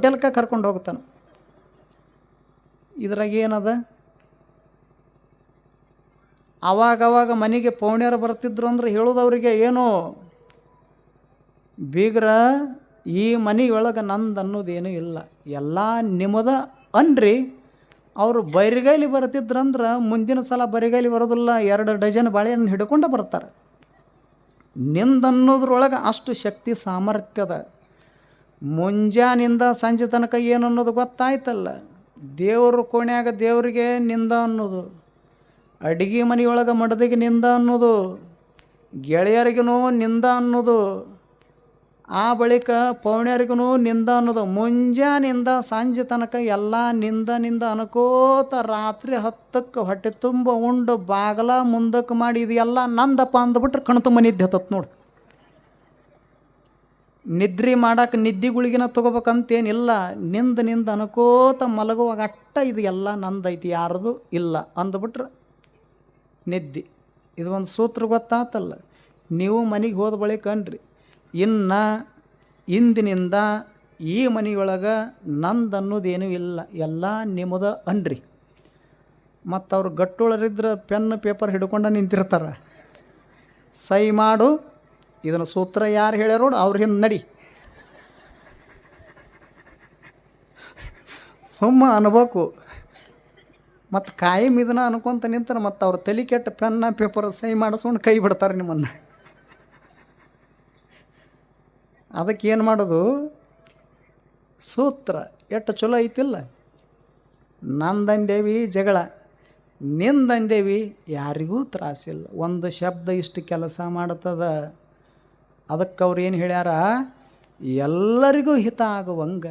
ಹೋಟೆಲ್ಕ ಕರ್ಕೊಂಡು ಹೋಗ್ತಾನೆ. ಇದ್ರಾಗ ಏನದ? ಅವಾಗವಾಗ ಮನೆಗೆ ಪೌಣ್ಯರು ಬರ್ತಿದ್ರು ಅಂದ್ರೆ ಹೇಳೋದವ್ರಿಗೆ ಏನು? ಬೀಗ್ರ, ಈ ಮನೆಯೊಳಗೆ ನಂದು ಅನ್ನೋದೇನೂ ಇಲ್ಲ. ಎಲ್ಲ ನಿಮ್ಮದ ಅನ್ರಿ. ಅವರು ಬರಿಗೈಲಿ ಬರ್ತಿದ್ರಂದ್ರೆ ಮುಂದಿನ ಸಲ ಬರಿಗೈಲಿ ಬರೋದಿಲ್ಲ. ಎರಡು ಡಜನ್ ಬಾಳೆಯನ್ನು ಹಿಡ್ಕೊಂಡು ಬರ್ತಾರೆ. ನಿಂದನ್ನೋದ್ರೊಳಗೆ ಅಷ್ಟು ಶಕ್ತಿ ಸಾಮರ್ಥ್ಯದ. ಮುಂಜಾನಿಂದ ಸಂಜೆ ತನಕ ಏನು ಅನ್ನೋದು ಗೊತ್ತಾಯ್ತಲ್ಲ. ದೇವ್ರ ಕೋಣ್ಯಾಗ ದೇವರಿಗೆ ನಿಂದ ಅನ್ನೋದು, ಅಡಿಗೆ ಮನೆಯೊಳಗೆ ಮಡದಿಗೆ ನಿಂದ ಅನ್ನೋದು ಗೆಳೆಯರಿಗೂ ನಿಂದ ಅನ್ನೋದು, ಆ ಬಳಿಕ ಪೌಣ್ಯರಿಗೂ ನಿಂದ ಅನ್ನೋದು. ಮುಂಜಾನಿಂದ ಸಂಜೆ ತನಕ ಎಲ್ಲ ನಿಂದ ನಿಂದ ಅನುಕೋತ ರಾತ್ರಿ ಹತ್ತಕ್ಕೆ ಹೊಟ್ಟೆ ತುಂಬ ಉಂಡು, ಬಾಗಲ ಮುಂದಕ್ಕೆ ಮಾಡಿ ಇದು ಎಲ್ಲ ನಂದಪ್ಪ ಅಂದ್ಬಿಟ್ರೆ ಕಣ್ತು ಮನೆ ನೋಡಿ. ನಿದ್ರಿ ಮಾಡಕ್ಕೆ ನಿದ್ದಿಗುಳಿಗಿನ ತೊಗೋಬೇಕಂತೇನಿಲ್ಲ, ನಿಂದ ನಿಂದ ಅನ್ಕೋತ ಮಲಗುವಾಗ ಅಟ್ಟ ಇದು ಎಲ್ಲ ನಂದೈತಿ ಯಾರದು ಇಲ್ಲ ಅಂದ್ಬಿಟ್ರೆ ನಿದ್ದೆ. ಇದು ಒಂದು ಸೂತ್ರ ಗೊತ್ತಾತಲ್ಲ, ನೀವು ಮನೆಗೆ ಹೋದ ಬಳಿಕ ಅನ್ರಿ, ಇನ್ನು ಇಂದಿನಿಂದ ಈ ಮನೆಯೊಳಗೆ ನಂದು ಅನ್ನೋದೇನೂ ಇಲ್ಲ, ಎಲ್ಲ ನಿಮ್ಮದ ಅನ್ರಿ. ಮತ್ತು ಅವ್ರು ಗಟ್ಟೊಳರಿದ್ರೆ ಪೆನ್ ಪೇಪರ್ ಹಿಡ್ಕೊಂಡು ನಿಂತಿರ್ತಾರೆ. ಸೈ ಮಾಡು ಇದನ್ನು ಸೂತ್ರ ಯಾರು ಹೇಳ್ಯಾರೋ ಅವ್ರ ಹಿಂದೆ ನಡಿ. ಸುಮ್ಮ ಅನ್ಬೇಕು. ಮತ್ತು ಕಾಯಂ ಇದನ್ನ ಅನ್ಕೊಂತ ನಿಂತಾರೆ ಮತ್ತು ಅವ್ರ ತಲೆ ಕೆಟ್ಟ ಪೆನ್ನ ಪೇಪರ್ ಸೈ ಮಾಡಿಸ್ಕೊಂಡು ಕೈ ಬಿಡ್ತಾರೆ ನಿಮ್ಮನ್ನು. ಅದಕ್ಕೆ ಏನು ಮಾಡೋದು? ಸೂತ್ರ ಎಷ್ಟು ಚಲೋ ಐತಿಲ್ಲ. ನಂದಂದೇವಿ ಜಗಳ ನಿಂದಂದೇವಿ ಯಾರಿಗೂ ತ್ರಾಸಿಲ್ಲ. ಒಂದು ಶಬ್ದ ಇಷ್ಟು ಕೆಲಸ ಮಾಡ್ತದ. ಅದಕ್ಕೆ ಅವ್ರು ಏನು ಹೇಳ್ಯಾರ? ಎಲ್ಲರಿಗೂ ಹಿತ ಆಗುವಂಗ,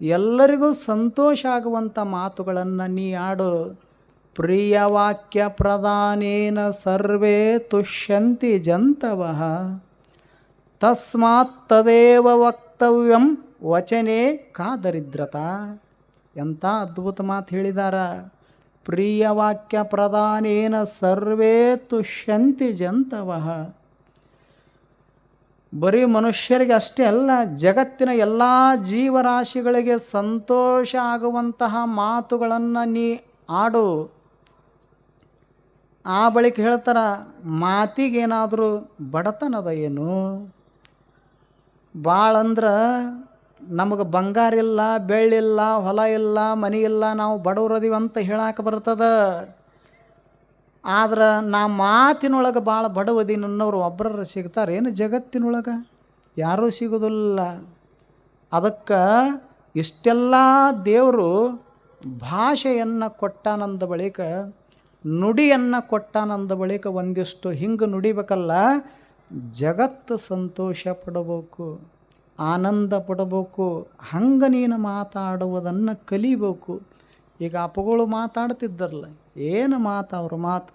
ಎಲ್ಲರಿಗೂ ಸಂತೋಷ ಆಗುವಂಥ ಮಾತುಗಳನ್ನು ನೀ ಆಡು ಪ್ರಿಯ ವಾಕ್ಯ ಪ್ರಧಾನೇನ ಸರ್ವೇ ತುಷ್ಯಂತಿ ಜಂತವಃ. ತಸ್ಮಾತ್ ತದೇವ ವಕ್ತವ್ಯಂ ವಚನೆ ಕಾದರಿದ್ರತ. ಎಂಥ ಅದ್ಭುತ ಮಾತು ಹೇಳಿದಾರ? ಪ್ರಿಯ ವಾಕ್ಯ ಪ್ರಧಾನೇನ ಸರ್ವೇ ತುಷ್ಯಂತಿ ಜಂತವಃ. ಬರೀ ಮನುಷ್ಯರಿಗೆ ಅಷ್ಟೇ ಅಲ್ಲ, ಜಗತ್ತಿನ ಎಲ್ಲ ಜೀವರಾಶಿಗಳಿಗೆ ಸಂತೋಷ ಆಗುವಂತಹ ಮಾತುಗಳನ್ನು ನೀ ಆಡು. ಆ ಬಳಿಕ ಹೇಳ್ತಾರ, ಮಾತಿಗೇನಾದರೂ ಬಡತನದ ಏನು? ಭಾಳ ಅಂದ್ರೆ ನಮಗೆ ಬಂಗಾರಿಲ್ಲ, ಬೆಳ್ಳಿಲ್ಲ, ಹೊಲ ಇಲ್ಲ, ಮನೆ ಇಲ್ಲ, ನಾವು ಬಡವರದಿವಂತ ಹೇಳಕ್ಕೆ ಬರ್ತದ. ಆದ್ರೆ ನಾ ಮಾತಿನೊಳಗೆ ಭಾಳ ಬಡವದೀನಿ ಅನ್ನೋರು ಒಬ್ಬರ ಸಿಗ್ತಾರೆ. ಏನು ಜಗತ್ತಿನೊಳಗೆ? ಯಾರೂ ಸಿಗೋದಿಲ್ಲ. ಅದಕ್ಕೆ ಇಷ್ಟೆಲ್ಲ ದೇವರು ಭಾಷೆಯನ್ನು ಕೊಟ್ಟಾನಂದ ಬಳಿಕ, ನುಡಿಯನ್ನು ಕೊಟ್ಟಾನಂದ ಬಳಿಕ ಒಂದಿಷ್ಟು ಹಿಂಗೆ ನುಡಿಬೇಕಲ್ಲ, ಜಗತ್ತು ಸಂತೋಷ ಪಡಬೇಕು, ಆನಂದ ಪಡಬೇಕು, ಹಂಗೆ ನೀನು ಮಾತಾಡುವುದನ್ನು ಕಲಿಬೇಕು. ಈಗ ಅಪ್ಪಗಳು ಮಾತಾಡ್ತಿದ್ದಾರಲ್ಲ ಏನು ಮಾತು ಅವ್ರ ಮಾತು?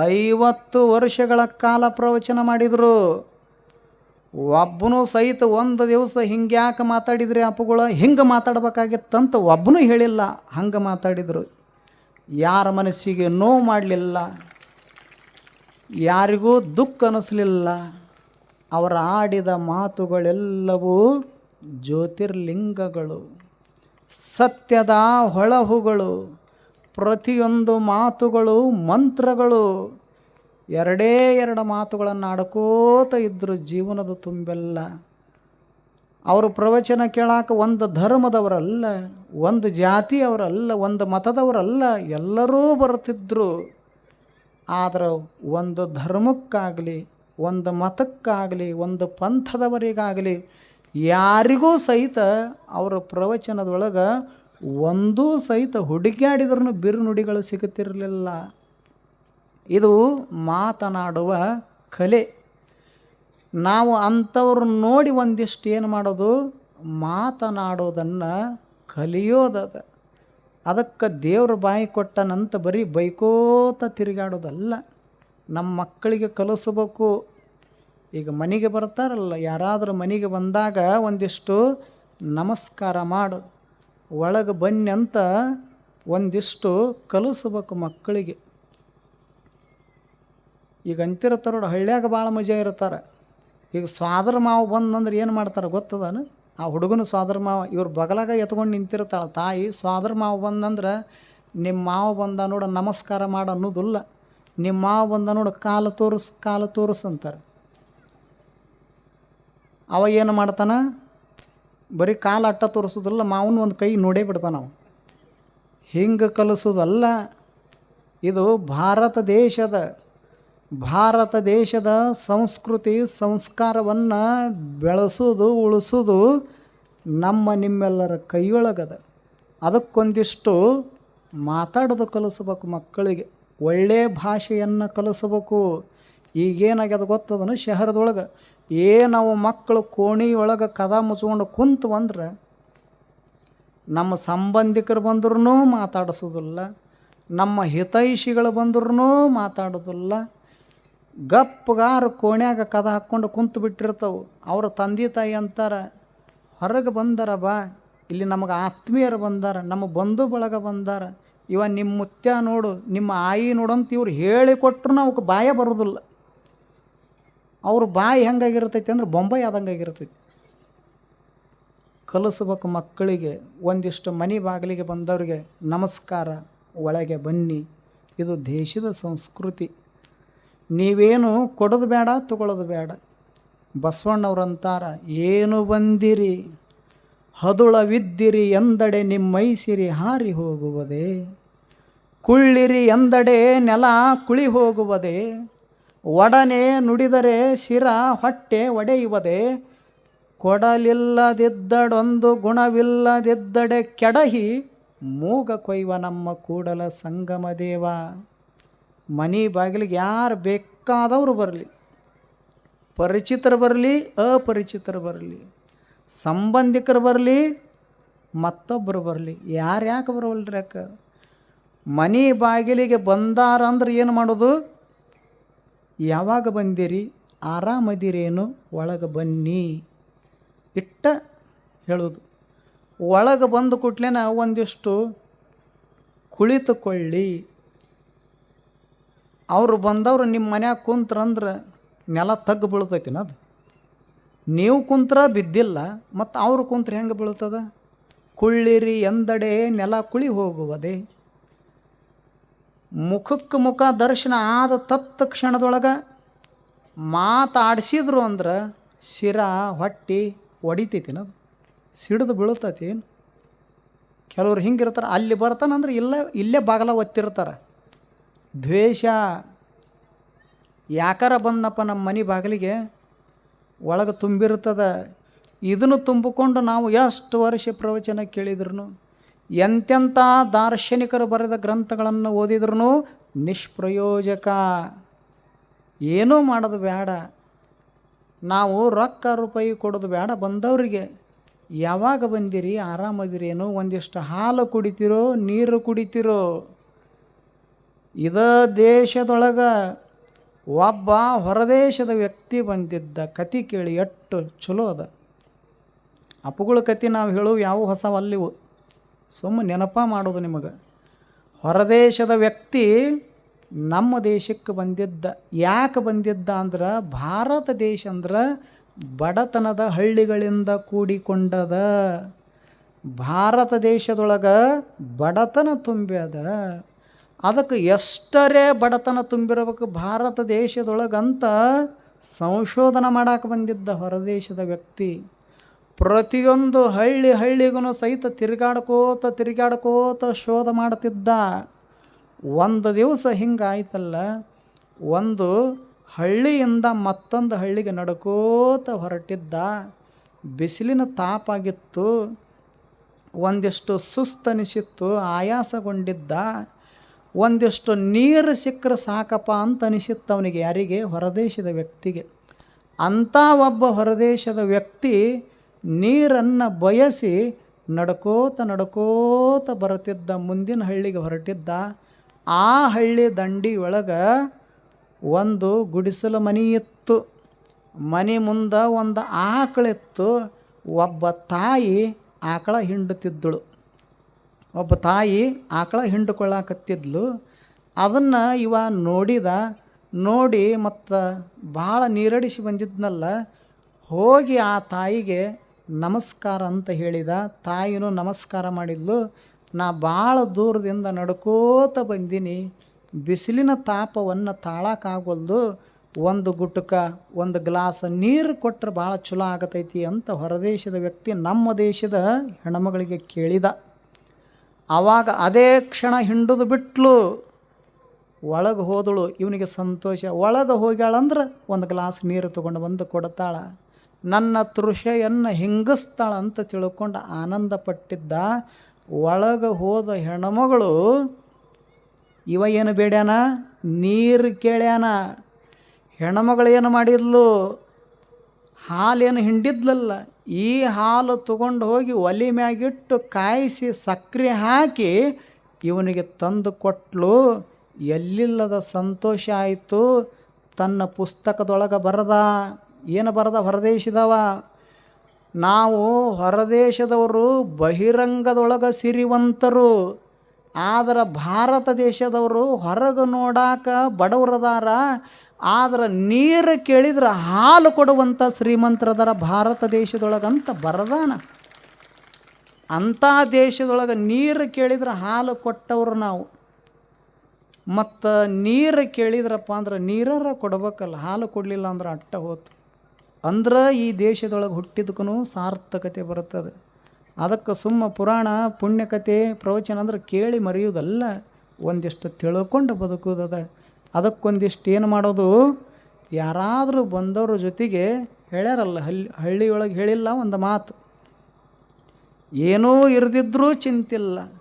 ಐವತ್ತು ವರ್ಷಗಳ ಕಾಲ ಪ್ರವಚನ ಮಾಡಿದರು. ಒಬ್ಬನೂ ಸಹಿತ ಒಂದು ದಿವಸ ಹಿಂಗ್ಯಾಕೆ ಮಾತಾಡಿದ್ರಿ ಅಪ್ಪಗಳು? ಹಿಂಗೆ ಮಾತಾಡ್ಬೇಕಾಗಿತ್ತಂತ ಒಬ್ಬನೂ ಹೇಳಿಲ್ಲ. ಹಂಗೆ ಮಾತಾಡಿದರು. ಯಾರ ಮನಸ್ಸಿಗೆ ನೋವು ಮಾಡಲಿಲ್ಲ. ಯಾರಿಗೂ ದುಃಖ ಅನ್ನಿಸ್ಲಿಲ್ಲ ಅವರ ಆಡಿದ ಮಾತುಗಳೆಲ್ಲವೂ ಜ್ಯೋತಿರ್ಲಿಂಗಗಳು, ಸತ್ಯದ ಹೊಳಹುಗಳು. ಪ್ರತಿಯೊಂದು ಮಾತುಗಳು, ಮಂತ್ರಗಳು, ಎರಡೇ ಎರಡು ಮಾತುಗಳನ್ನು ಆಡ್ಕೋತ ಇದ್ದರು ಜೀವನದ ತುಂಬೆಲ್ಲ. ಅವರು ಪ್ರವಚನ ಕೇಳಾಕ ಒಂದು ಧರ್ಮದವರಲ್ಲ, ಒಂದು ಜಾತಿಯವರಲ್ಲ, ಒಂದು ಮತದವರಲ್ಲ, ಎಲ್ಲರೂ ಬರುತ್ತಿದ್ದರು ಆದರೆ ಒಂದು ಧರ್ಮಕ್ಕಾಗಲಿ, ಒಂದು ಮತಕ್ಕಾಗಲಿ, ಒಂದು ಪಂಥದವರಿಗಾಗಲಿ, ಯಾರಿಗೂ ಸಹಿತ ಅವರ ಪ್ರವಚನದೊಳಗೆ ಒಂದೂ ಸಹಿತ ಹುಡುಕ್ಯಾಡಿದ್ರೂ ಬಿರುನುಡಿಗಳು ಸಿಗುತ್ತಿರಲಿಲ್ಲ. ಇದು ಮಾತನಾಡುವ ಕಲೆ. ನಾವು ಅಂಥವ್ರು ನೋಡಿ ಒಂದಿಷ್ಟು ಏನು ಮಾಡೋದು? ಮಾತನಾಡೋದನ್ನು ಕಲಿಯೋದದ. ಅದಕ್ಕೆ ದೇವ್ರ ಬಾಯಿ ಕೊಟ್ಟನಂತ ಬರೀ ಬೈಕೋತ ತಿರುಗಾಡೋದಲ್ಲ. ನಮ್ಮ ಮಕ್ಕಳಿಗೆ ಕಲಿಸ್ಬೇಕು. ಈಗ ಮನೆಗೆ ಬರ್ತಾರಲ್ಲ, ಯಾರಾದರೂ ಮನೆಗೆ ಬಂದಾಗ ಒಂದಿಷ್ಟು ನಮಸ್ಕಾರ ಮಾಡು. ಒಳಗೆ ಬನ್ನಿ ಅಂತ ಒಂದಿಷ್ಟು ಕಲಿಸ್ಬೇಕು ಮಕ್ಕಳಿಗೆ. ಈಗ ಅಂತಿರತ್ತರೋಡು ನೋಡಿ ಹಳ್ಳ್ಯಾಗ ಭಾಳ ಮಜಾ ಇರ್ತಾರೆ. ಈಗ ಸ್ವಾದರ ಮಾವು ಬಂದಂದ್ರೆ ಏನು ಮಾಡ್ತಾರೆ ಗೊತ್ತದಾನ? ಆ ಹುಡುಗನ ಸ್ವಾದರ ಮಾವ, ಇವ್ರ ಬಗಲಾಗ ಎತ್ಕೊಂಡು ನಿಂತಿರ್ತಾಳೆ ತಾಯಿ, ಸ್ವಾದರ ಮಾವ ಬಂದಂದ್ರೆ ನಿಮ್ಮ ಮಾವ ಬಂದ ನೋಡ ನಮಸ್ಕಾರ ಮಾಡು ಅನ್ನೋದಿಲ್ಲ. ನಿಮ್ಮ ಮಾವ ಬಂದ ನೋಡು ಕಾಲು ತೋರಿಸ್ ಕಾಲು ತೋರಿಸ್ ಅಂತಾರೆ. ಅವ ಏನು ಮಾಡ್ತಾನ? ಬರೀ ಕಾಲು ಅಟ್ಟ ತೋರಿಸೋದಲ್ಲ ಮಾವನ ಒಂದು ಕೈ ನೋಡೇ ಬಿಡ್ತಾನೆ ನಾವು ಹಿಂಗೆ ಕಲಿಸೋದಲ್ಲ. ಇದು ಭಾರತ ದೇಶದ ಭಾರತ ದೇಶದ ಸಂಸ್ಕೃತಿ ಸಂಸ್ಕಾರವನ್ನು ಬೆಳೆಸೋದು, ಉಳಿಸೋದು ನಮ್ಮ ನಿಮ್ಮೆಲ್ಲರ ಕೈಯೊಳಗದ. ಅದಕ್ಕೊಂದಿಷ್ಟು ಮಾತಾಡೋದು ಕಲಿಸ್ಬೇಕು ಮಕ್ಕಳಿಗೆ. ಒಳ್ಳೆಯ ಭಾಷೆಯನ್ನು ಕಲಿಸ್ಬೇಕು. ಈಗೇನಾಗ್ಯದ ಗೊತ್ತದನು? ಶಹರದೊಳಗೆ. ಏನವು ಮಕ್ಕಳು ಕೋಣಿ ಒಳಗೆ ಕದ ಮುಚ್ಕೊಂಡು ಕುಂತು ಅಂದ್ರೆ ನಮ್ಮ ಸಂಬಂಧಿಕರು ಬಂದ್ರೂ ಮಾತಾಡಿಸೋದಿಲ್ಲ ನಮ್ಮ ಹಿತೈಷಿಗಳು ಬಂದ್ರೂ ಮಾತಾಡೋದಿಲ್ಲ ಗಪ್ಪಗಾರ ಕೋಣ್ಯಾಗ ಕದ ಹಾಕ್ಕೊಂಡು ಕುಂತು ಬಿಟ್ಟಿರ್ತಾವೆ. ಅವ್ರ ತಂದೆ ತಾಯಿ ಅಂತಾರೆ, ಹೊರಗೆ ಬಂದಾರ ಬಾ, ಇಲ್ಲಿ ನಮಗೆ ಆತ್ಮೀಯರು ಬಂದಾರ, ನಮ್ಮ ಬಂಧು ಬಳಗ ಬಂದಾರ. ಇವ ನಿಮ್ಮ ಮುತ್ಯ ನೋಡು, ನಿಮ್ಮ ಆಯಿ ನೋಡಂತ ಇವ್ರು ಹೇಳಿಕೊಟ್ರು ಅವಕ್ಕೆ ಬಾಯ ಬರೋದಿಲ್ಲ. ಅವ್ರ ಬಾಯಿ ಹೆಂಗಾಗಿರ್ತೈತಿ ಅಂದ್ರೆ ಬೊಂಬೈ ಆದಂಗಾಗಿರ್ತೈತಿ ಕಲಿಸ್ಬೇಕು ಮಕ್ಕಳಿಗೆ, ಒಂದಿಷ್ಟು ಮನೆ ಬಾಗಿಲಿಗೆ ಬಂದವರಿಗೆ ನಮಸ್ಕಾರ, ಒಳಗೆ ಬನ್ನಿ. ಇದು ದೇಶದ ಸಂಸ್ಕೃತಿ. ನೀವೇನು ಕೊಡೋದು ಬೇಡ, ತಗೊಳ್ಳೋದು ಬೇಡ. ಬಸವಣ್ಣವ್ರಂತಾರ, ಏನು ಬಂದಿರಿ? ಹದುಳವಿದ್ದಿರಿ ಎಂದಡೆ ನಿಮ್ಮೈಸಿರಿ ಹಾರಿ ಹೋಗುವುದೇ? ಕುಳ್ಳಿರಿ ಎಂದಡೆ ನೆಲ ಕುಳಿ ಹೋಗುವುದೇ? ಒಡನೆ ನುಡಿದರೆ ಶಿರ ಹೊಟ್ಟೆ ಒಡೆಯುವದೆ, ಕೊಡಲಿಲ್ಲದಿದ್ದಡೊಂದು ಗುಣವಿಲ್ಲದಿದ್ದಡೆ ಕೆಡಹಿ ಮೂಗ ಕೊಯ್ಯುವ ನಮ್ಮ ಕೂಡಲ ಸಂಗಮ ದೇವ. ಮನೆ ಬಾಗಿಲಿಗೆ ಯಾರು ಬೇಕಾದವರು ಬರಲಿ, ಪರಿಚಿತರು ಬರಲಿ, ಅಪರಿಚಿತರು ಬರಲಿ, ಸಂಬಂಧಿಕರು ಬರಲಿ, ಮತ್ತೊಬ್ಬರು ಬರಲಿ ಯಾರು ಯಾಕೆ ಬರವಲ್ರಿ ಯಾಕೆ ಮನೆ ಬಾಗಿಲಿಗೆ ಬಂದಾರ ಅಂದ್ರೆ ಏನು ಮಾಡೋದು? ಯಾವಾಗ ಬಂದಿರಿ? ಆರಾಮದಿರೇನು? ಒಳಗೆ ಬನ್ನಿ. ಇಟ್ಟ ಹೇಳೋದು. ಒಳಗೆ ಬಂದ ಕೂಡ್ಲೇನ ಒಂದಿಷ್ಟು ಕುಳಿತುಕೊಳ್ಳಿ. ಅವರು ಬಂದವರು ನಿಮ್ಮ ಮನ್ಯಾಗ ಕುಂತ್ರಂದ್ರೆ ನೆಲ ತಗ್ಗು ಬೀಳ್ತೈತಿನ ಅದು. ನೀವು ಕುಂತ್ರ ಬಿದ್ದಿಲ್ಲ, ಮತ್ತು ಅವರು ಕುಂತ್ರೆ ಹೆಂಗೆ ಬೀಳ್ತದ? ಕುಳ್ಳಿರಿ ಎಂದಡೆ ನೆಲ ಕುಳಿ ಹೋಗುವುದೇ. ಮುಖಕ್ಕೆ ಮುಖ ದರ್ಶನ ಆದ ತತ್ತ ಕ್ಷಣದೊಳಗೆ ಮಾತಾಡಿಸಿದ್ರು ಅಂದ್ರೆ ಶಿರ ಹೊಟ್ಟಿ ಹೊಡಿತೈತಿನ ಸಿಡಿದು ಬೀಳ್ತೈತಿ ಕೆಲವ್ರು ಹಿಂಗಿರ್ತಾರೆ, ಅಲ್ಲಿ ಬರ್ತಾನಂದ್ರೆ ಇಲ್ಲೇ ಇಲ್ಲೇ ಬಾಗಲ ಒತ್ತಿರ್ತಾರೆ. ದ್ವೇಷ. ಯಾಕಾರ ಬಂದಪ್ಪ ನಮ್ಮ ಮನೆ ಬಾಗಿಲಿಗೆ? ಒಳಗೆ ತುಂಬಿರ್ತದೆ. ಇದನ್ನು ತುಂಬಿಕೊಂಡು ನಾವು ಎಷ್ಟು ವರ್ಷ ಪ್ರವಚನ ಕೇಳಿದ್ರು ಎಂತೆಂಥ ದಾರ್ಶನಿಕರು ಬರೆದ ಗ್ರಂಥಗಳನ್ನು ಓದಿದ್ರೂ ನಿಷ್ಪ್ರಯೋಜಕ. ಏನೂ ಮಾಡೋದು ಬೇಡ. ನಾವು ರೊಕ್ಕ ರೂಪಾಯಿ ಕೊಡೋದು ಬೇಡ ಬಂದವರಿಗೆ. ಯಾವಾಗ ಬಂದಿರಿ ಆರಾಮದಿರೇನು ಒಂದಿಷ್ಟು ಹಾಲು ಕುಡಿತಿರೋ, ನೀರು ಕುಡಿತಿರೋ. ಇದ ದೇಶದೊಳಗೆ ಒಬ್ಬ ಹೊರದೇಶದ ವ್ಯಕ್ತಿ ಬಂದಿದ್ದ ಕತಿ ಕೇಳಿ ಎಷ್ಟು ಚಲೋ ಅದ. ಅಪ್ಪುಗಳ ಕತಿ ನಾವು ಹೇಳುವ ಯಾವ ಹೊಸವಲ್ಲಿವು. ಸುಮ್ಮನೆ ನೆನಪ ಮಾಡೋದು ನಿಮಗೆ. ಹೊರದೇಶದ ವ್ಯಕ್ತಿ ನಮ್ಮ ದೇಶಕ್ಕೆ ಬಂದಿದ್ದ, ಯಾಕೆ ಬಂದಿದ್ದ ಅಂದ್ರೆ ಭಾರತ ದೇಶ ಅಂದ್ರೆ ಬಡತನದ ಹಳ್ಳಿಗಳಿಂದ ಕೂಡಿಕೊಂಡದ. ಭಾರತ ದೇಶದೊಳಗೆ ಬಡತನ ತುಂಬ್ಯದ. ಅದಕ್ಕೆ ಎಷ್ಟರೇ ಬಡತನ ತುಂಬಿರಬೇಕು ಭಾರತ ದೇಶದೊಳಗಂತ ಸಂಶೋಧನೆ ಮಾಡಕ್ಕೆ ಬಂದಿದ್ದ ಹೊರದೇಶದ ವ್ಯಕ್ತಿ. ಪ್ರತಿಯೊಂದು ಹಳ್ಳಿ ಹಳ್ಳಿಗೂ ಸಹಿತ ತಿರುಗಾಡ್ಕೋತ ತಿರುಗಾಡ್ಕೋತ ಶೋಧ ಮಾಡ್ತಿದ್ದ. ಒಂದು ದಿವಸ ಹಿಂಗಾಯ್ತಲ್ಲ, ಒಂದು ಹಳ್ಳಿಯಿಂದ ಮತ್ತೊಂದು ಹಳ್ಳಿಗೆ ನಡ್ಕೋತ ಹೊರಟಿದ್ದ. ಬಿಸಿಲಿನ ತಾಪಾಗಿತ್ತು ಒಂದಿಷ್ಟು ಸುಸ್ತನಿಸಿತ್ತು ಆಯಾಸಗೊಂಡಿದ್ದ. ಒಂದಿಷ್ಟು ನೀರು ಸಿಕ್ಕರೆ ಸಾಕಪ್ಪ ಅಂತ ಅನಿಸಿತ್ತು ಅವನಿಗೆ ಯಾರಿಗೆ? ಹೊರದೇಶದ ವ್ಯಕ್ತಿಗೆ. ಅಂಥ ಒಬ್ಬ ಹೊರದೇಶದ ವ್ಯಕ್ತಿ ನೀರನ್ನು ಬಯಸಿ ನಡ್ಕೋತ ನಡ್ಕೋತ ಬರುತ್ತಿದ್ದ ಮುಂದಿನ ಹಳ್ಳಿಗೆ ಹೊರಟಿದ್ದ ಆ ಹಳ್ಳಿ ದಂಡಿ ಒಳಗೆ ಒಂದು ಗುಡಿಸಲು ಮನೆ ಇತ್ತು. ಮನೆ ಮುಂದೆ ಒಂದು ಆಕಳಿತ್ತು ಒಬ್ಬ ತಾಯಿ ಆಕಳ ಹಿಂಡುತ್ತಿದ್ದಳು. ಒಬ್ಬ ತಾಯಿ ಆಕಳ ಹಿಂಡುಕೊಳ್ಳಾಕತ್ತಿದ್ಲು ಅದನ್ನು ಇವ ನೋಡಿದ, ನೋಡಿ ಮತ್ತು ಭಾಳ ನೀರಡಿಸಿ ಬಂದಿದ್ನಲ್ಲ, ಹೋಗಿ ಆ ತಾಯಿಗೆ ನಮಸ್ಕಾರ ಅಂತ ಹೇಳಿದ ತಾಯಿನೂ ನಮಸ್ಕಾರ ಮಾಡಿದ್ಲು. ನಾ ಭಾಳ ದೂರದಿಂದ ನಡ್ಕೋತ ಬಂದೀನಿ. ಬಿಸಿಲಿನ ತಾಪವನ್ನು ತಾಳಕ್ಕಾಗಲ್ದು ಒಂದು ಗುಟುಕ, ಒಂದು ಗ್ಲಾಸ್ ನೀರು ಕೊಟ್ಟರೆ ಭಾಳ ಚಲೋ ಆಗತೈತಿ ಅಂತ ಹೊರದೇಶದ ವ್ಯಕ್ತಿ ನಮ್ಮ ದೇಶದ ಹೆಣ್ಮಗಳಿಗೆ ಕೇಳಿದ. ಆವಾಗ ಅದೇ ಕ್ಷಣ ಹಿಂಡದು ಬಿಟ್ಲು. ಒಳಗೆ ಹೋದಳು. ಇವನಿಗೆ ಸಂತೋಷ. ಒಳಗೆ ಹೋಗ್ಯಾಳಂದ್ರೆ ಒಂದು ಗ್ಲಾಸ್ ನೀರು ತೊಗೊಂಡು ಬಂದು ಕೊಡ್ತಾಳ. ನನ್ನ ತೃಷೆಯನ್ನು ಹಿಂಗಿಸ್ತಾಳ ಅಂತ ತಿಳ್ಕೊಂಡು ಆನಂದ ಪಟ್ಟಿದ್ದ ಒಳಗೆ ಹೋದ ಹೆಣ್ಮಗಳು, ಇವ ಏನು ಬೇಡ್ಯಾನ? ನೀರು ಕೇಳ್ಯಾನ? ಹೆಣ್ಮಗಳು ಏನು ಮಾಡಿದ್ಲು? ಹಾಲೇನು ಹಿಂಡಿದ್ಲಲ್ಲ? ಈ ಹಾಲು ತಗೊಂಡು ಹೋಗಿ ಒಲೆ ಮ್ಯಾಗಿಟ್ಟು ಕಾಯಿಸಿ ಸಕ್ಕರೆ ಹಾಕಿ ಇವನಿಗೆ ತಂದು ಕೊಟ್ಲು. ಎಲ್ಲಿಲ್ಲದ ಸಂತೋಷ ಆಯಿತು? ತನ್ನ ಪುಸ್ತಕದೊಳಗೆ ಬರದ? ಏನು ಬರದ ಹೊರದೇಶದವ? ನಾವು ಹೊರದೇಶದವರು ಬಹಿರಂಗದೊಳಗೆ ಸಿರಿವಂತರು. ಆದ್ರೆ ಭಾರತ ದೇಶದವರು ಹೊರಗೆ ನೋಡಾಕ ಬಡವರದಾರ. ಆದ್ರೆ ನೀರು ಕೇಳಿದ್ರೆ ಹಾಲು ಕೊಡುವಂಥ ಶ್ರೀಮಂತರದಾರ ಭಾರತ ದೇಶದೊಳಗಂತ ಬರದಾನ. ಅಂಥ ದೇಶದೊಳಗೆ ನೀರು ಕೇಳಿದ್ರೆ ಹಾಲು ಕೊಟ್ಟವರು ನಾವು. ಮತ್ತು ನೀರು ಕೇಳಿದ್ರಪ್ಪ ಅಂದ್ರೆ ನೀರಾರ ಕೊಡ್ಬೇಕಲ್ಲ, ಹಾಲು ಕೊಡಲಿಲ್ಲ ಅಂದ್ರೆ ಅಟ್ಟ ಹೋತು. ಅಂದ್ರೆ ಈ ದೇಶದೊಳಗೆ ಹುಟ್ಟಿದಕ್ಕೂ ಸಾರ್ಥಕತೆ ಬರುತ್ತದೆ. ಅದಕ್ಕೆ ಸುಮ್ಮ ಪುರಾಣ, ಪುಣ್ಯಕತೆ, ಪ್ರವಚನ ಅಂದ್ರೆ ಕೇಳಿ ಮರೆಯುವುದಲ್ಲ ಒಂದಿಷ್ಟು ತಿಳ್ಕೊಂಡು ಬದುಕುವುದದ ಅದಕ್ಕೊಂದಿಷ್ಟು ಏನು ಮಾಡೋದು? ಯಾರಾದರೂ ಬಂದವ್ರ ಜೊತೆಗೆ ಹೇಳ್ಯಾರಲ್ಲ ಹಳ್ಳಿ ಹಳ್ಳಿಯೊಳಗೆ ಹೇಳಿಲ್ಲ ಒಂದು ಮಾತು. ಏನೂ ಇರದಿದ್ರೂ ಚಿಂತಿಲ್ಲ.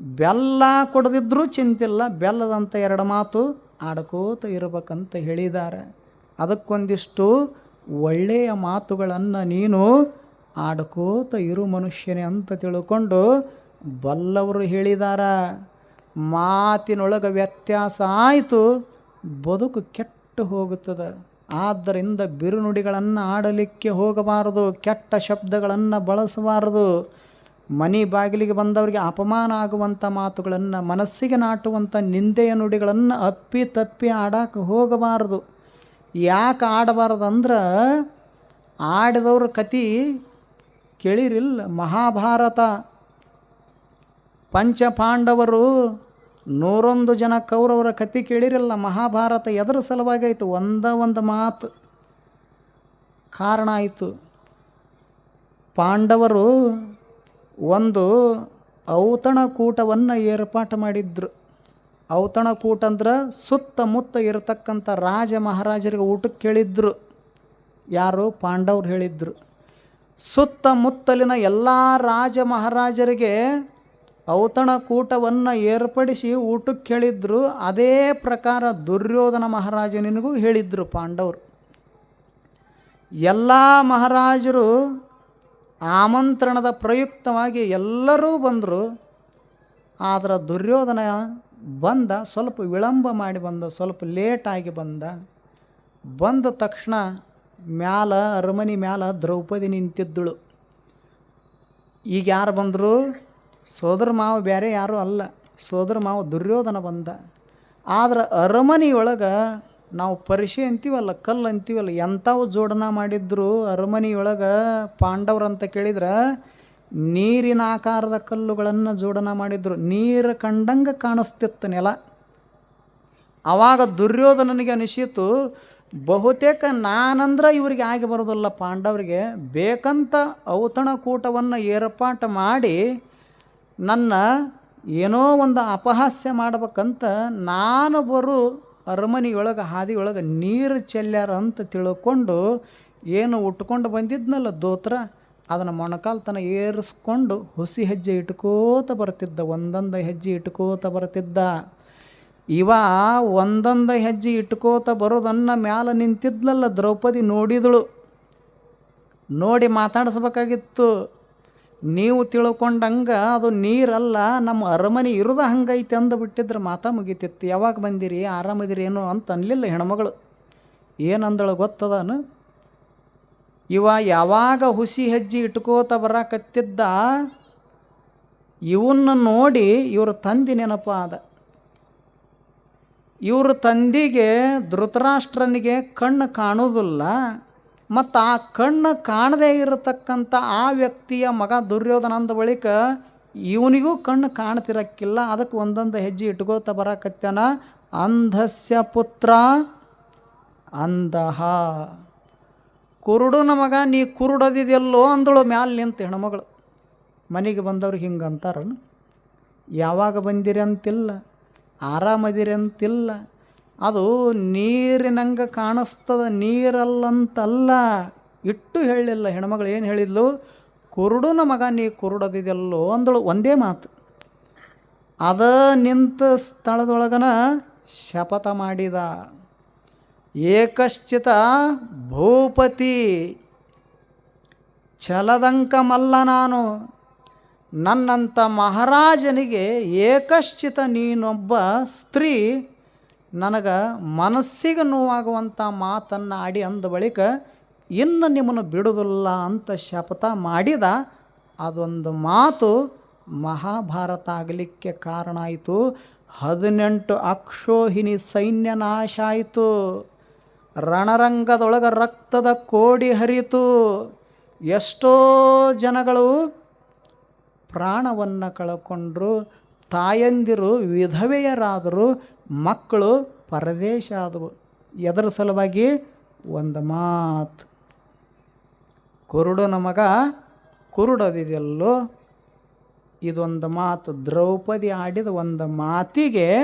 ಬೆಲ್ಲ ಕೊಡದಿದ್ರೂ ಚಿಂತಿಲ್ಲ. ಬೆಲ್ಲದಂಥ ಎರಡು ಮಾತು ಆಡ್ಕೋತ ಇರಬೇಕಂತ ಹೇಳಿದ್ದಾರೆ ಅದಕ್ಕೊಂದಿಷ್ಟು ಒಳ್ಳೆಯ ಮಾತುಗಳನ್ನು ನೀನು ಆಡ್ಕೋತ ಇರು ಮನುಷ್ಯನೇ ಅಂತ ತಿಳ್ಕೊಂಡು ಬಲ್ಲವರು ಹೇಳಿದಾರ. ಮಾತಿನೊಳಗೆ ವ್ಯತ್ಯಾಸ ಆಯಿತು, ಬದುಕು ಕೆಟ್ಟು ಹೋಗುತ್ತದೆ. ಆದ್ದರಿಂದ ಬಿರುನುಡಿಗಳನ್ನು ಆಡಲಿಕ್ಕೆ ಹೋಗಬಾರದು, ಕೆಟ್ಟ ಶಬ್ದಗಳನ್ನು ಬಳಸಬಾರದು. ಮನೆ ಬಾಗಿಲಿಗೆ ಬಂದವರಿಗೆ ಅಪಮಾನ ಆಗುವಂಥ ಮಾತುಗಳನ್ನು, ಮನಸ್ಸಿಗೆ ನಾಟುವಂಥ ನಿಂದೆಯ ನುಡಿಗಳನ್ನು ಅಪ್ಪಿ ತಪ್ಪಿ ಆಡಕ್ಕೆ ಹೋಗಬಾರದು. ಯಾಕೆ ಆಡಬಾರ್ದಂದ್ರೆ ಆಡಿದವ್ರ ಕತಿ ಕೇಳಿರಿಲ್ಲ. ಮಹಾಭಾರತ ಪಂಚಪಾಂಡವರು ನೂರೊಂದು ಜನ ಕೌರವರ ಕತಿ ಕೇಳಿರಲ್ಲ. ಮಹಾಭಾರತ ಎದರ ಸಲುವಾಗಿ ಆಯಿತು ಒಂದ ಒಂದು ಮಾತು ಕಾರಣ ಆಯಿತು. ಪಾಂಡವರು ಒಂದು ಔತಣಕೂಟವನ್ನು ಏರ್ಪಾಟು ಮಾಡಿದ್ರು. ಔತಣಕೂಟ ಅಂದ್ರೆ ಸುತ್ತಮುತ್ತ ಇರತಕ್ಕಂಥ ರಾಜ ಮಹಾರಾಜರಿಗೆ ಊಟಕ್ಕೆ ಕೇಳಿದ್ರು. ಯಾರು? ಪಾಂಡವ್ರು ಹೇಳಿದ್ರು. ಸುತ್ತಮುತ್ತಲಿನ ಎಲ್ಲ ರಾಜ ಮಹಾರಾಜರಿಗೆ ಔತಣಕೂಟವನ್ನು ಏರ್ಪಡಿಸಿ ಊಟಕ್ಕೆ ಹೇಳಿದ್ರು ಅದೇ ಪ್ರಕಾರ ದುರ್ಯೋಧನ ಮಹಾರಾಜನಿಗೂ ಹೇಳಿದ್ರು ಪಾಂಡವರು. ಎಲ್ಲ ಮಹಾರಾಜರು ಆಮಂತ್ರಣದ ಪ್ರಯುಕ್ತವಾಗಿ ಎಲ್ಲರೂ ಬಂದರು. ಆದರೆ ದುರ್ಯೋಧನ ಬಂದ ಸ್ವಲ್ಪ ವಿಳಂಬ ಮಾಡಿ ಬಂದ, ಸ್ವಲ್ಪ ಲೇಟಾಗಿ ಬಂದ ಬಂದ ತಕ್ಷಣ ಮ್ಯಾಲ, ಅರಮನೆ ಮ್ಯಾಲ ದ್ರೌಪದಿ ನಿಂತಿದ್ದಳು. ಈಗ ಯಾರು ಬಂದರು? ಸೋದರ ಮಾವ ಬೇರೆ ಯಾರೂ ಅಲ್ಲ. ಸೋದರ ಮಾವ ದುರ್ಯೋಧನ ಬಂದ. ಆದ್ರೆ ಅರಮನೆಯೊಳಗೆ ನಾವು ಪರಿಷೆ ಅಂತೀವಲ್ಲ, ಕಲ್ಲು ಅಂತೀವಲ್ಲ ಎಂಥವು ಜೋಡಣ ಮಾಡಿದ್ರು ಅರಮನೆಯೊಳಗೆ ಪಾಂಡವ್ರಂತ ಕೇಳಿದ್ರೆ ನೀರಿನ ಆಕಾರದ ಕಲ್ಲುಗಳನ್ನು ಜೋಡಣ ಮಾಡಿದ್ರು. ನೀರು ಕಂಡಂಗೆ ಕಾಣಿಸ್ತಿತ್ತು ನೆಲ. ಆವಾಗ ದುರ್ಯೋಧನನಿಗೆ ಅನಿಸಿತು, ಬಹುತೇಕ ನಾನಂದ್ರೆ ಇವರಿಗೆ ಆಗಿ ಬರೋದಲ್ಲ ಪಾಂಡವರಿಗೆ. ಬೇಕಂತ ಔತಣಕೂಟವನ್ನು ಏರ್ಪಾಟು ಮಾಡಿ ನನ್ನ ಏನೋ ಒಂದು ಅಪಹಾಸ್ಯ ಮಾಡ್ಬೇಕಂತ ನಾನು ಬರು ಅರಮನೆಯೊಳಗೆ, ಹಾದಿಯೊಳಗೆ ನೀರು ಚೆಲ್ಲ್ಯಾರ ಅಂತ ತಿಳ್ಕೊಂಡು ಏನು ಉಟ್ಕೊಂಡು ಬಂದಿದ್ನಲ್ಲ ದೋತ್ರ. ಅದನ್ನು ಮೊಣಕಾಲು ತನ ಏರಿಸ್ಕೊಂಡು ಹುಸಿ ಹೆಜ್ಜೆ ಇಟ್ಕೋತ ಬರ್ತಿದ್ದ ಒಂದೊಂದ ಹೆಜ್ಜೆ ಇಟ್ಕೋತ ಬರ್ತಿದ್ದ ಇವ ಒಂದೊಂದ ಹೆಜ್ಜೆ ಇಟ್ಕೋತ ಬರೋದನ್ನ ಮ್ಯಾಲ ನಿಂತಿದ್ಲಲ್ಲ ದ್ರೌಪದಿ ನೋಡಿದಳು. ನೋಡಿ ಮಾತಾಡಿಸ್ಬೇಕಾಗಿತ್ತು. ನೀವು ತಿಳ್ಕೊಂಡಂಗೆ ಅದು ನೀರಲ್ಲ, ನಮ್ಮ ಅರಮನೆ ಇರೋದ ಹಂಗೈತೆ ಅಂದುಬಿಟ್ಟಿದ್ರೆ ಮಾತಾ ಮುಗಿತಿತ್ತು. ಯಾವಾಗ ಬಂದಿರಿ ಆರಾಮದಿರಿ ಏನು ಅಂತ ಅನ್ಲಿಲ್ಲ ಹೆಣ್ಮಗಳು. ಏನಂದಳು ಗೊತ್ತದನು? ಇವ ಯಾವಾಗ ಹುಸಿ ಹೆಜ್ಜೆ ಇಟ್ಕೋತ ಬರಕತ್ತಿದ್ದ, ಇವನ್ನ ನೋಡಿ ಇವ್ರ ತಂದೆ ನೆನಪು ಆದ. ಇವ್ರ ತಂದಿಗೆ ಧೃತರಾಷ್ಟ್ರನಿಗೆ ಕಣ್ಣು ಕಾಣೋದಿಲ್ಲ ಮತ್ತು ಆ ಕಣ್ಣು ಕಾಣದೇ ಇರತಕ್ಕಂಥ ಆ ವ್ಯಕ್ತಿಯ ಮಗ ದುರ್ಯೋಧನಂದ ಬಳಿಕ ಇವನಿಗೂ ಕಣ್ಣು ಕಾಣ್ತಿರಕ್ಕಿಲ್ಲ, ಅದಕ್ಕೆ ಒಂದೊಂದು ಹೆಜ್ಜೆ ಇಟ್ಕೋತ ಬರಕತ್ಯಾನ. ಅಂಧಸ್ಯ ಪುತ್ರ ಅಂಧಃ ಕುರುಡನ ಮಗ, ನೀ ಕುರುಡದಿದೆಲ್ಲೋ ಅಂದಳು ಮ್ಯಾಲೆ ನಿಂತು ಹೆಣ್ಮಗಳು. ಮನೆಗೆ ಬಂದವ್ರು ಹಿಂಗೆ ಅಂತಾರನು ಯಾವಾಗ ಬಂದಿರಿ ಅಂತಿಲ್ಲ, ಆರಾಮದಿರಿ ಅಂತಿಲ್ಲ. ಅದು ನೀರಿನಂಗೆ ಕಾಣಿಸ್ತದ, ನೀರಲ್ಲಂತಲ್ಲ. ಇಟ್ಟು ಹೇಳಲಿಲ್ಲ ಹೆಣ್ಮಗಳು. ಏನು ಹೇಳಿದ್ಲು? ಕುರುಡನ ಮಗ, ನೀ ಕುರುಡದಿದೆಲ್ಲೋ ಅಂದಳು. ಒಂದೇ ಮಾತು. ಅದ ನಿಂತ ಸ್ಥಳದೊಳಗನ ಶಪಥ ಮಾಡಿದ. ಏಕಶ್ಚಿತ ಭೂಪತಿ. ಛಲದಂಕಮಲ್ಲ ನಾನು. ನನ್ನಂಥ ಮಹಾರಾಜನಿಗೆ ಏಕಶ್ಚಿತ ನೀನೊಬ್ಬ ಸ್ತ್ರೀ. ನನಗೆ ಮನಸ್ಸಿಗೆ ನೋವಾಗುವಂಥ ಮಾತನ್ನು ಆಡಿ ಅಂದ ಬಳಿಕ ಇನ್ನು ನಿಮ್ಮನ್ನು ಬಿಡುವುದಿಲ್ಲ ಅಂತ ಶಪಥ ಮಾಡಿದ ಅದೊಂದು ಮಾತು ಮಹಾಭಾರತ ಆಗಲಿಕ್ಕೆ ಕಾರಣ ಆಯಿತು. ಹದಿನೆಂಟು ಅಕ್ಷೋಹಿಣಿ ಸೈನ್ಯ ನಾಶ ಆಯಿತು. ರಣರಂಗದೊಳಗೆ ರಕ್ತದ ಕೋಡಿ ಹರಿತು ಎಷ್ಟೋ ಜನಗಳು ಪ್ರಾಣವನ್ನು ಕಳ್ಕೊಂಡ್ರು, ತಾಯಂದಿರು, ವಿಧವೆಯರಾದರು, ಮಕ್ಕಳು ಪರದೇಶ ಆದವು. ಎದರ ಸಲುವಾಗಿ ಒಂದು ಮಾತು. ಕುರುಡನ ಮಗ ಕುರುಡದಿದೆಲ್ಲೋ, ಇದೊಂದು ಮಾತು. ದ್ರೌಪದಿ ಆಡಿದ ಒಂದು ಮಾತಿಗೆ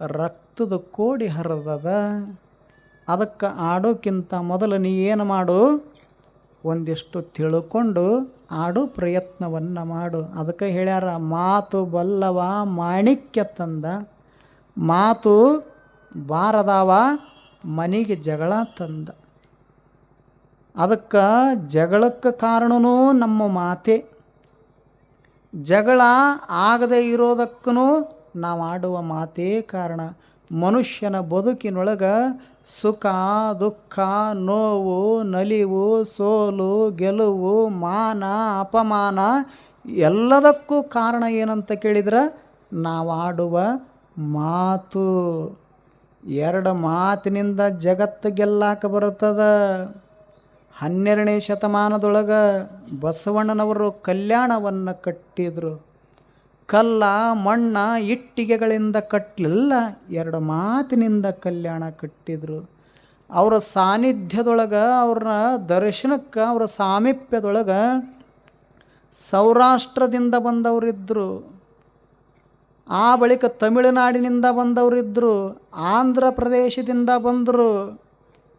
ರಕ್ತದ ಕೋಡಿ ಹರಿದದ. ಅದಕ್ಕೆ ಆಡೋಕ್ಕಿಂತ ಮೊದಲು ನೀ ಏನು ಮಾಡು? ಒಂದಿಷ್ಟು ತಿಳ್ಕೊಂಡು ಆಡು ಪ್ರಯತ್ನವನ್ನು ಮಾಡು. ಅದಕ್ಕೆ ಹೇಳ್ಯಾರ, ಮಾತು ಬಲ್ಲವ ಮಾಣಿಕ್ಯ ತಂದ, ಮಾತು ಬಾರದವ ಮನೆಗೆ ಜಗಳ ತಂದ. ಅದಕ್ಕೆ ಜಗಳಕ್ಕೆ ಕಾರಣನೂ ನಮ್ಮ ಮಾತೆ. ಜಗಳ ಆಗದೇ ಇರೋದಕ್ಕೂ ನಾವು ಆಡುವ ಮಾತೇ ಕಾರಣ. ಮನುಷ್ಯನ ಬದುಕಿನೊಳಗೆ ಸುಖ, ದುಃಖ, ನೋವು, ನಲಿವು, ಸೋಲು, ಗೆಲುವು, ಮಾನ, ಅಪಮಾನ ಎಲ್ಲದಕ್ಕೂ ಕಾರಣ ಏನಂತ ಕೇಳಿದ್ರೆ? ನಾವು ಆಡುವ ಮಾತು. ಎರಡು ಮಾತಿನಿಂದ ಜಗತ್ತು ಗೆಲ್ಲಾಕ ಬರುತ್ತದ. ಹನ್ನೆರಡನೇ ಶತಮಾನದೊಳಗೆ ಬಸವಣ್ಣನವರು ಕಲ್ಯಾಣವನ್ನು ಕಟ್ಟಿದರು. ಕಲ್ಲ, ಮಣ್ಣ, ಇಟ್ಟಿಗೆಗಳಿಂದ ಕಟ್ಟಲಿಲ್ಲ ಎರಡು ಮಾತಿನಿಂದ ಕಲ್ಯಾಣ ಕಟ್ಟಿದರು. ಅವರ ಸಾನ್ನಿಧ್ಯದೊಳಗೆ ಅವ್ರ ದರ್ಶನಕ್ಕೆ, ಅವರ ಸಾಮೀಪ್ಯದೊಳಗೆ ಸೌರಾಷ್ಟ್ರದಿಂದ ಬಂದವರಿದ್ದರು ಆ ಬಳಿಕ ತಮಿಳುನಾಡಿನಿಂದ ಬಂದವರಿದ್ದರು ಆಂಧ್ರ ಪ್ರದೇಶದಿಂದ ಬಂದರು,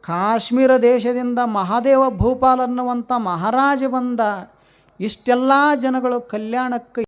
ಕಾಶ್ಮೀರ ದೇಶದಿಂದ ಮಹಾದೇವ ಭೂಪಾಲ್ ಅನ್ನುವಂಥ ಮಹಾರಾಜ ಬಂದ. ಇಷ್ಟೆಲ್ಲ ಜನಗಳು ಕಲ್ಯಾಣಕ್ಕೆ